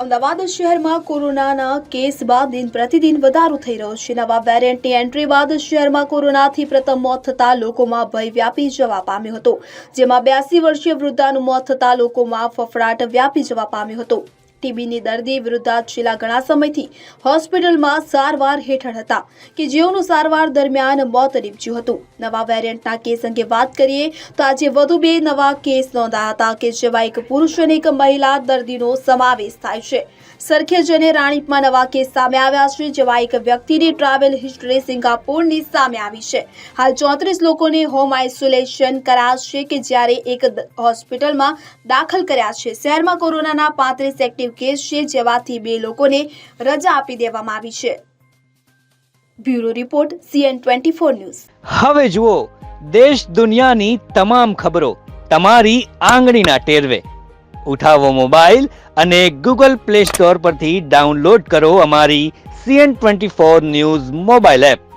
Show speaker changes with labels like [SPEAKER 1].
[SPEAKER 1] અમદાવાદ શહેરમાં કોરોનાના કેસ બાદ દિન પ્રતિદિન વધારો થઈ રહ્યો છે. નવા વેરિયન્ટની એન્ટ્રી બાદ શહેરમાં કોરોનાથી પ્રથમ મોત થતા લોકોમાં ભય વ્યાપી જવા પામ્યો હતો, જેમાં બ્યાસી વર્ષીય વૃદ્ધાનું મોત થતા લોકોમાં ફફડાટ વ્યાપી જવા પામ્યો હતો. ટીબીની દર્દી વૃદ્ધા છેલ્લા ઘણા સમયથી હોસ્પિટલમાં સારવાર હેઠળ હતા કે જેઓનું સારવાર દરમિયાન મોત નીપજ્યું હતું. નવા વેરિયન્ટના કેસ અંગે વાત કરીએ તો આજે વધુ બે નવા કેસ નોંધાયા હતા કે જેમાં એક પુરુષ અને એક મહિલા દર્દીનો સમાવેશ થાય છે. સરખેજ અને રાણીપમાં નવા કેસ સામે આવ્યા છે, જેમાં એક વ્યક્તિની ટ્રાવેલ હિસ્ટ્રી સિંગાપોરની સામે આવી છે. હાલ ચોત્રીસ લોકોને હોમ આઇસોલેશન કરાશે કે જ્યારે એક હોસ્પિટલમાં દાખલ કર્યા છે. શહેરમાં કોરોનાના પાંત્રીસ એક્ટિવ કેસ છે જેમાંથી બે લોકોને રજા આપી દેવામાં આવી છે. Bureau report, CN twenty four news.
[SPEAKER 2] હવે જુઓ, દેશ દુનિયાની તમામ ખબરો તમારી આંગળીના ટેરવે. ઉઠાવો મોબાઈલ અને ગૂગલ પ્લે સ્ટોર પરથી ડાઉનલોડ કરો અમારી CN twenty four news mobile app.